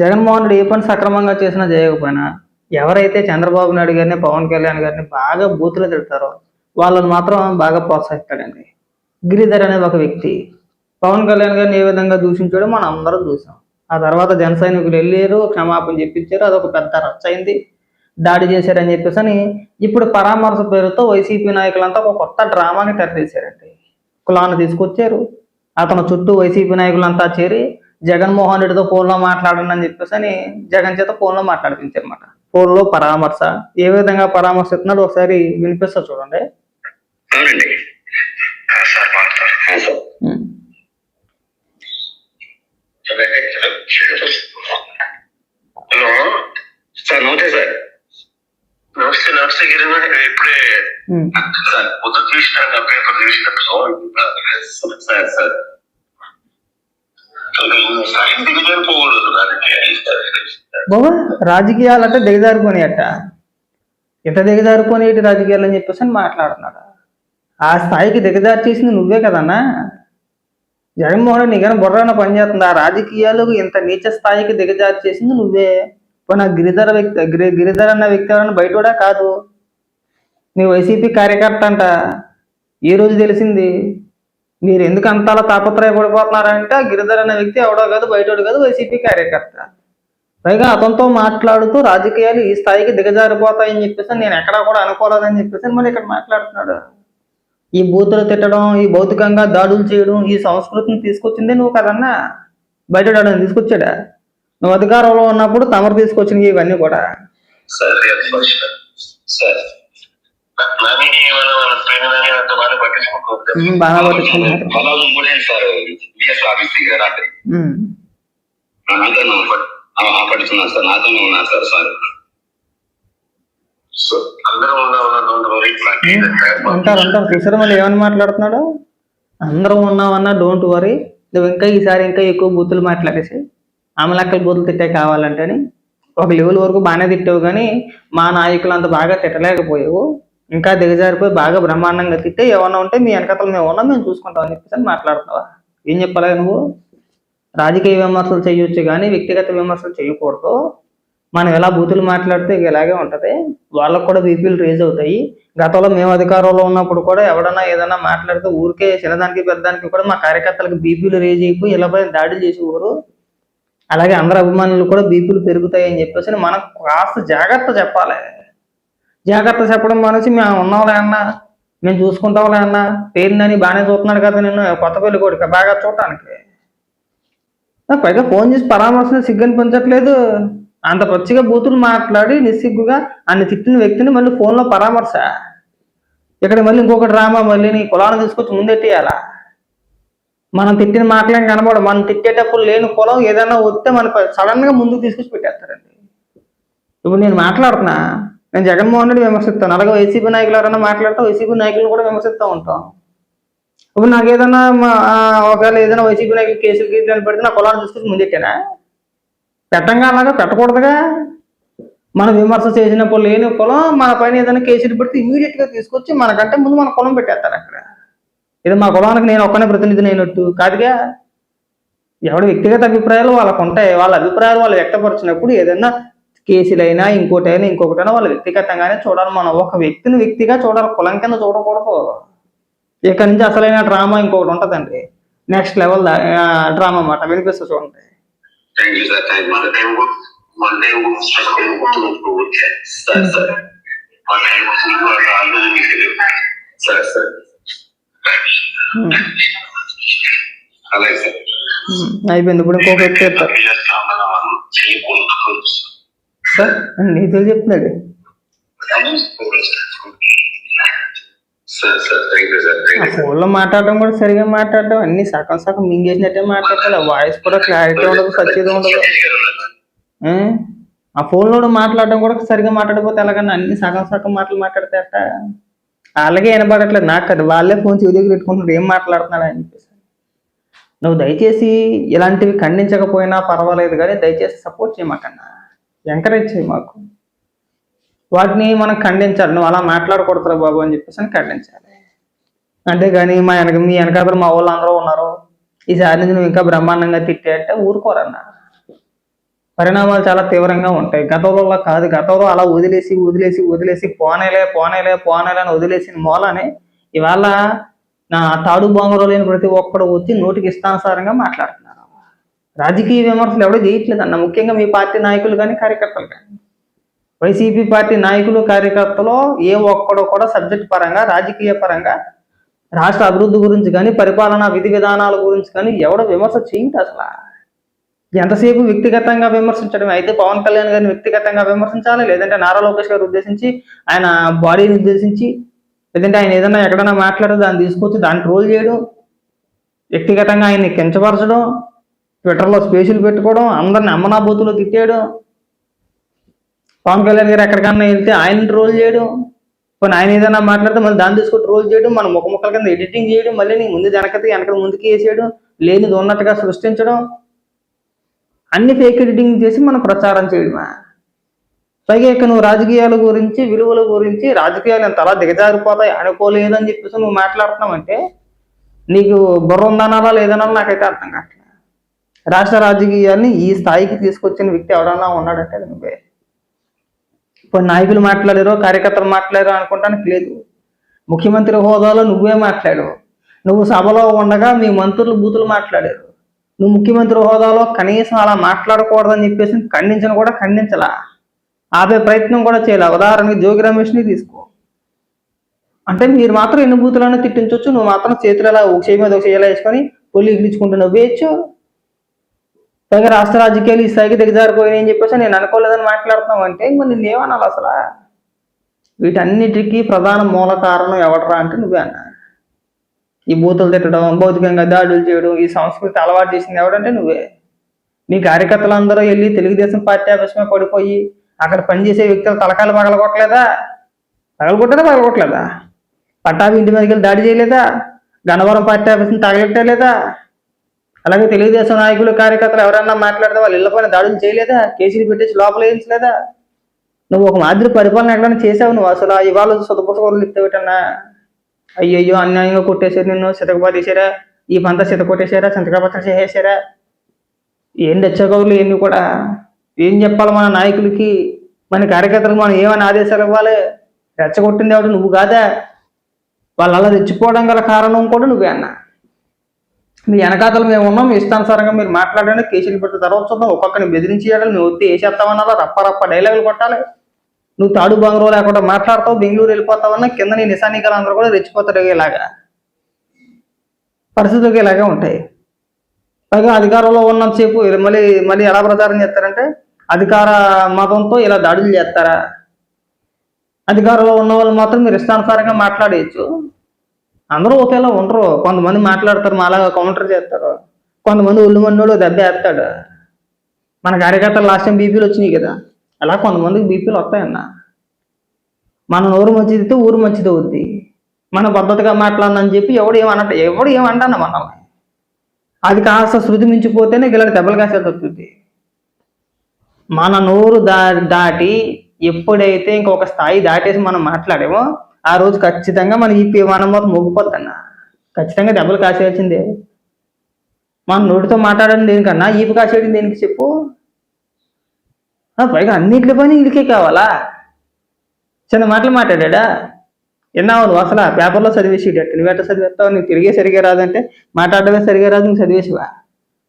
జగన్మోహన్ రెడ్డి ఏ పని సక్రమంగా చేసినా చేయకపోయినా ఎవరైతే చంద్రబాబు నాయుడు గారిని పవన్ కళ్యాణ్ గారిని బాగా బూతులు తిడతారో వాళ్ళని మాత్రం బాగా ప్రోత్సహిస్తాడండి. గిరిధర్ అనే ఒక వ్యక్తి. పవన్ కళ్యాణ్ గారిని ఏ విధంగా దూషించాడో మనం అందరం చూసాం. ఆ తర్వాత జన సైనికులు వెళ్ళారు క్షమాపణ చెప్పించారు అదొక పెద్ద రచ్చ అయింది. దాడి చేశారని చెప్పేసి అని ఇప్పుడు పరామర్శ పేరుతో వైసీపీ నాయకులంతా ఒక కొత్త డ్రామాని తెరదీశారండి కులాన్ని తీసుకొచ్చారు. అతను చుట్టూ వైసీపీ నాయకులంతా చేరి జగన్మోహన్ రెడ్డితో ఫోన్లో మాట్లాడండి అని చెప్పేసి అని జగన్ చేత ఫోన్లో మాట్లాడిపించారన్నమాట. ఫోన్లో పరామర్శ ఏ విధంగా పరామర్శ ఇస్తున్నాడు ఒకసారి వినిపిస్తా చూడండి. హలో సార్ నమస్తే సార్. నమస్తే నమస్తే గిరిజన ఇప్పుడే. సార్ పొద్దు చూసిన పేపర్ చూసిన. Sir sir. బాబా రాజకీయాలంటే దిగజారిపోయి అట్ట ఇంత దిగజారిపోయి ఏంటి రాజకీయాలు అని చెప్పేసి అని మాట్లాడుతున్నాడు. ఆ స్థాయికి దిగజారి చేసింది నువ్వే కదన్నా. జగన్మోహన్ రెడ్డి నీకైనా బుర్రన పనిచేస్తుంది. ఆ రాజకీయాలు ఇంత నీచ స్థాయికి దిగజారి చేసింది నువ్వే. పోనీ ఆ గిరిధర వ్యక్తి గిరి గిరిధర్ అన్న వ్యక్తి ఎవరన్నా బయట కూడా కాదు. నీ వైసీపీ కార్యకర్త అంట. ఈ రోజు తెలిసింది? మీరు ఎందుకు అంతలా తాపత్రయపడిపోతున్నారంటే ఆ గిరిధర్ అనే వ్యక్తి ఎవడో కాదు బయటోడు కాదు వైసీపీ కార్యకర్త. పైగా అతనితో మాట్లాడుతూ రాజకీయాలు ఈ స్థాయికి దిగజారిపోతాయని చెప్పేసి నేను ఎక్కడా కూడా అనుకోలేదని చెప్పేసి మరి ఇక్కడ మాట్లాడుతున్నాడు. ఈ బూతులు తిట్టడం ఈ భౌతికంగా దాడులు చేయడం ఈ సంస్కృతిని తీసుకొచ్చిందే నువ్వు కదన్నా? బయట వాడిని తీసుకొచ్చాడా? నువ్వు అధికారంలో ఉన్నప్పుడు తమరు తీసుకొచ్చినవి ఇవన్నీ కూడా. బాగా సార్ నాతోనే సార్ సార్. అంటారు అంటారు చూసారా మళ్ళీ ఏమని మాట్లాడుతున్నాడు? అందరం ఉన్నామన్నా డోంట్ వరీ నువ్వు ఇంకా ఈసారి ఇంకా ఎక్కువ బూతులు మాట్లాడేసి ఆమెలక్కల బూతులు తిట్టే కావాలంటేని ఒక లెవెల్ వరకు బాగానే తిట్టావు కానీ మా నాయకులు అంత బాగా తిట్టలేకపోయావు. ఇంకా దిగజారిపోయి బాగా బ్రహ్మాండంగా తిట్టే ఏమన్నా ఉంటే మీ వెనకతలు మేము ఉన్నాం మేము చూసుకుంటాం అని చెప్పేసి అని మాట్లాడుతున్నావా ఏం చెప్పాలి నువ్వు? రాజకీయ విమర్శలు చేయొచ్చు కానీ వ్యక్తిగత విమర్శలు చేయకూడదు. మనం ఎలా బూతులు మాట్లాడితే ఇలాగే ఉంటది. వాళ్ళకు కూడా బీపీలు రేజ్ అవుతాయి. గతంలో మేము అధికారంలో ఉన్నప్పుడు కూడా ఎవడన్నా ఏదైనా మాట్లాడితే ఊరికే చిన్నదానికి పెద్దదానికి కూడా మా కార్యకర్తలకు బీపీలు రేజ్ అయిపోయి ఇలాపై దాడులు చేసేవారు. అలాగే అందరు అభిమానులు కూడా బీపీలు పెరుగుతాయి అని చెప్పేసి మనం కాస్త జాగ్రత్త చెప్పాలి. జాగ్రత్త చెప్పడం మనిషి మేము ఉన్నాంలే అన్న. మేము చూసుకుంటాంలే అన్న. పేరుందని బాగానే చూస్తున్నాడు కదా నేను కొత్త పెళ్ళి కొడుక. బాగా చూడటానికి. పైగా ఫోన్ చేసి పరామర్శ సిగ్గని పెంచట్లేదు. అంత పచ్చిగా బూతులు మాట్లాడి నిస్సిగ్గుగా అన్ని తిట్టిన వ్యక్తిని మళ్ళీ ఫోన్లో పరామర్శ. ఇక్కడ మళ్ళీ ఇంకొకటి డ్రామా మళ్ళీ నీ కులాన్ని తీసుకొచ్చి ముందెట్టేయాలా? మనం తిట్టిన మాటలేం కనబడు మనం తిట్టేటప్పుడు లేని కులం ఏదైనా వస్తే మన సడన్గా ముందుకు తీసుకొచ్చి పెట్టేస్తారండి. ఇప్పుడు నేను మాట్లాడుతున్నా. నేను జగన్మోహన్ రెడ్డి విమర్శిస్తాను. అలాగే వైసీపీ నాయకులు ఎవరైనా మాట్లాడితే వైసీపీ నాయకులు కూడా విమర్శిస్తూ ఉంటాం. ఇప్పుడు నాకు ఏదైనా ఒకవేళ ఏదైనా వైసీపీ నాయకులు కేసులు గీసులు పెడితే నా కులాన్ని తీసుకొచ్చి ముందెట్టానా? పెట్టంగా అలాగా? పెట్టకూడదుగా? మనం విమర్శ చేసినప్పుడు లేని కులం మన పైన ఏదైనా కేసులు పెడితే ఇమీడియట్గా తీసుకొచ్చి మనకంటే ముందు మన కులం పెట్టేస్తారు అక్కడ. ఇది మా కులానికి నేను ఒక్కనే ప్రతినిధిని అయినట్టు కాదుగా? ఎవరి వ్యక్తిగత అభిప్రాయాలు వాళ్ళకు ఉంటాయి వాళ్ళ అభిప్రాయాలు వాళ్ళు వ్యక్తపరిచినప్పుడు ఏదైనా కేసులైనా ఇంకోటైనా ఇంకొకటైనా వాళ్ళ వ్యక్తిగతంగానే చూడాలి. మనం ఒక వ్యక్తిని వ్యక్తిగా చూడాలి. కులం కింద చూడకూడదు. ఇక నుంచి అసలైన డ్రామా ఇంకొకటి ఉంటుందండి. నెక్స్ట్ లెవెల్ డ్రామా అన్నమాట. వినిపిస్తూ చూడండి. సార్ సార్ ఉమ్, అయిపోయింది. ఇప్పుడు ఇంకొక వ్యక్తి సార్ నీతో చెప్తున్నాడు. ఫోన్లో మాట్లాడడం కూడా సరిగా మాట్లాడడం అన్ని సగం సగం మింగేసినట్టే మాట్లాడాలి. వాయిస్ కూడా క్లారిటీ ఉండదు సత్యత ఉండదు? ఆ ఫోన్లో మాట్లాడడం కూడా సరిగా మాట్లాడకపోతే ఎలాగన్నా అన్ని సగం సగం మాటలు మాట్లాడితే అట్ట అలాగే వినపడట్లేదు నాకు కదా వాళ్ళే ఫోన్ చెవి దగ్గర పెట్టుకుంటున్నారు. ఏం మాట్లాడుతున్నాడు అని చెప్పేసి. నువ్వు దయచేసి ఇలాంటివి ఖండించకపోయినా పర్వాలేదు కానీ దయచేసి సపోర్ట్ చేయమాకన్నా. ఎంకరేజ్ చేయి మాకు. వాటిని మనం ఖండించాలి. నువ్వు అలా మాట్లాడకూడదురా బాబు అని చెప్పేసి అని ఖండించాలి. కానీ మా వెనక మీ వెనకాతలు మా వాళ్ళు అందరూ ఉన్నారు. ఈసారి నుంచి నువ్వు ఇంకా బ్రహ్మాండంగా తిట్టే అంటే ఊరుకోరన్నా. పరిణామాలు చాలా తీవ్రంగా ఉంటాయి. గతంలో కాదు. గతంలో అలా వదిలేసి వదిలేసి వదిలేసి పోనేలే పోనేలే పోనేలే అని వదిలేసిన మూలానే ఇవాళ నా తాడు బొంగరం లేని ప్రతి ఒక్కడు వచ్చి నోటికి ఇష్టానుసారంగా మాట్లాడుతున్నారు రాజకీయ విమర్శలు ఎవడో చేయట్లేదు అన్న. ముఖ్యంగా మీ పార్టీ నాయకులు కానీ కార్యకర్తలు కానీ. వైసీపీ పార్టీ నాయకులు కార్యకర్తలు ఏ ఒక్కడో కూడా సబ్జెక్ట్ పరంగా రాజకీయ పరంగా రాష్ట్ర అభివృద్ధి గురించి కానీ పరిపాలనా విధి విధానాల గురించి కానీ ఎవడో విమర్శ చేయండి అసలు. ఎంతసేపు వ్యక్తిగతంగా విమర్శించడం అయితే పవన్ కళ్యాణ్ గారిని వ్యక్తిగతంగా విమర్శించాలి లేదంటే నారా లోకేష్ గారు ఉద్దేశించి ఆయన బాడీని ఉద్దేశించి లేదంటే ఆయన ఏదైనా ఎక్కడైనా మాట్లాడితే దాన్ని తీసుకొచ్చి దాన్ని ట్రోల్ చేయడం వ్యక్తిగతంగా ఆయన్ని కించపరచడం ట్విట్టర్లో స్పేషల్ పెట్టుకోవడం అందరిని అమ్మనా బూతులు తిట్టేయడం. పవన్ కళ్యాణ్ గారు ఎక్కడికన్నా వెళ్తే ఆయన ట్రోల్ చేయడం. కొన్ని ఆయన ఏదైనా మాట్లాడితే మళ్ళీ దాన్ని తీసుకొని ట్రోల్ చేయడం మన ముఖ ముఖాల కింద ఎడిటింగ్ చేయడం మళ్ళీ నీ ముందు వెనకది వెనక ముందుకి వేసేయడం లేనిది ఉన్నట్టుగా సృష్టించడం. అన్ని ఫేక్ ఎడిటింగ్ చేసి మనం ప్రచారం చేయడమా? పైగా ఇక నువ్వు రాజకీయాల గురించి విలువల గురించి రాజకీయాలు ఎంత అలా దిగజారిపోతాయి అనుకోలేదని చెప్పేసి నువ్వు మాట్లాడుతున్నావంటే నీకు బుర్ర ఉందనాలా లేదనాలా నాకైతే అర్థం కాదు రాష్ట్ర రాజకీయాన్ని ఈ స్థాయికి తీసుకొచ్చిన వ్యక్తి ఎవడన్నా ఉన్నాడంటే నువ్వే. ఇప్పుడు నాయకులు మాట్లాడారో కార్యకర్తలు మాట్లాడారో అనుకోవడానికి లేదు. ముఖ్యమంత్రి హోదాలో నువ్వే మాట్లాడావు. నువ్వు సభలో ఉండగా మీ మంత్రులు బూతులు మాట్లాడారు. నువ్వు ముఖ్యమంత్రి హోదాలో కనీసం అలా మాట్లాడకూడదని చెప్పేసి ఖండించిన కూడా ఖండించలా. ఆపే ప్రయత్నం కూడా చేయలే. ఉదాహరణకి జోగి రమేష్ని తీసుకో. అంటే మీరు మాత్రం ఎన్ని బూతులను తిట్టించవచ్చు నువ్వు మాత్రం చేతులు ఎలా ఒక చేయి మీద ఒక చేయాలి వేసుకొని పొల్లి ఇగ్గించుకుంటూ నవ్వేయచ్చు? పైగా రాష్ట్ర రాజకీయాలు ఈ స్థాయికి దిగజారిపోయినాయి అని చెప్పేసి నేను అనుకోలేదని మాట్లాడుతున్నావు అంటే ఇంక నేను ఏమనాలి అసలు? వీటన్నిటికీ ప్రధాన మూల కారణం ఎవడరా అంటే నువ్వే అన్నా. ఈ బూతులు తిట్టడం భౌతికంగా దాడులు చేయడం ఈ సంస్కృతి అలవాటు చేసింది ఎవడంటే నువ్వే. నీ కార్యకర్తలందరూ వెళ్ళి తెలుగుదేశం పార్టీ ఆఫీస్ పడిపోయి అక్కడ పనిచేసే వ్యక్తులు తలకాయలు పగలగొట్టలేదా? పగలగొట్టదా పగలగొట్టలేదా? పట్టాభి ఇంటి మీదకి వెళ్ళి దాడి చేయలేదా? గన్నవరం పార్టీ ఆఫీస్ని తగలెట్టలేదా? అలాగే తెలుగుదేశం నాయకులు కార్యకర్తలు ఎవరన్నా మాట్లాడితే వాళ్ళు ఇళ్ళ పైన దాడులు చేయలేదా? కేసులు పెట్టేసి లోపల వేయించలేదా? నువ్వు ఒక మాదిరి పరిపాలన ఎక్కడైనా చేసావు నువ్వు? అసలు ఆ ఇవాళ సుతపుసలు ఇస్తావిటన్నా అయ్యయ్యో అన్యాయంగా కొట్టేశారు నిన్ను సితకపాతేశారా ఈ పంత సిత కొట్టేశారా సంతకాపత్రం చేసేసారా ఏం తెచ్చగౌరులు ఇవన్నీ కూడా? ఏం చెప్పాలి మన నాయకులకి? మన కార్యకర్తలకు మనం ఏమైనా ఆదేశాలు ఇవ్వాలి? రెచ్చగొట్టింది ఎవడు? నువ్వు కాదా? వాళ్ళు అలా తెచ్చిపోవడం గల కారణం కూడా నువ్వే అన్నా. మీ వెనకాతలు మేము ఉన్నాం ఇష్టానుసారంగా మీరు మాట్లాడండి కేసులు పెడితే తర్వాత చూద్దాం. ఒక్కొక్కరిని బెదిరించి చేయాలి నువ్వు వస్తే వేసేస్తామన్నా రప్ప రప్ప డైలాగులు కొట్టాలి. నువ్వు తాడు బంగారు లేకుండా మాట్లాడతావు బెంగళూరు వెళ్ళిపోతావన్నా కింద నీ నిశానికలు అందరూ కూడా రెచ్చిపోతారు ఇలాగా. పరిస్థితులు ఇలాగే ఉంటాయి. పైగా అధికారంలో ఉన్నంతసేపు సేపు మళ్ళీ మళ్ళీ ఎలా ప్రచారం చేస్తారంటే అధికార మతంతో ఇలా దాడులు చేస్తారా? అధికారంలో ఉన్న వాళ్ళు మాత్రం మీరు ఇష్టానుసారంగా మాట్లాడేయచ్చు. అందరూ ఒకేలా ఉండరు. కొంతమంది మాట్లాడతారు మాలాగా కౌంటర్ చేస్తారు. కొంతమంది ఒళ్ళు మన్నోడు దెబ్బ వేస్తాడు. మన కార్యకర్తలు లాస్ట్ టైం బీపీలు వచ్చినాయి కదా. అలా కొంతమందికి బీపీలు వస్తాయన్న. మన నోరు మంచిది ఊరు మంచిది అవుద్ది. మన పద్ధతిగా మాట్లాడనని చెప్పి ఎవడు ఏమన్నట్టు ఎవడు ఏమంటాను మనం అది కాస్త శృతి మించిపోతేనే గిలాంటి దెబ్బలు కాసేది వస్తుంది. మన నోరు దా దాటి ఎప్పుడైతే ఇంకొక స్థాయి దాటేసి మనం మాట్లాడేమో ఆ రోజు ఖచ్చితంగా మన ఈ మనం మొత్తం మొగ్గిపోద్దన్న ఖచ్చితంగా దెబ్బలు కాసేయాల్సిందే. మన నోటితో మాట్లాడడం దేనికన్నా ఈపు కాసేయడం దేనికి చెప్పు? పైగా అన్నింటి పని వీళ్ళకే కావాలా? చిన్న మాటలు మాట్లాడా ఎన్నావు నువ్వు అసలు పేపర్లో చదివేసి నువ్వు ఎట్ట చదివేస్తావు? నీకు తిరిగే సరిగా రాదంటే మాట్లాడడమే సరిగా రాదు నువ్వు చదివేసివా?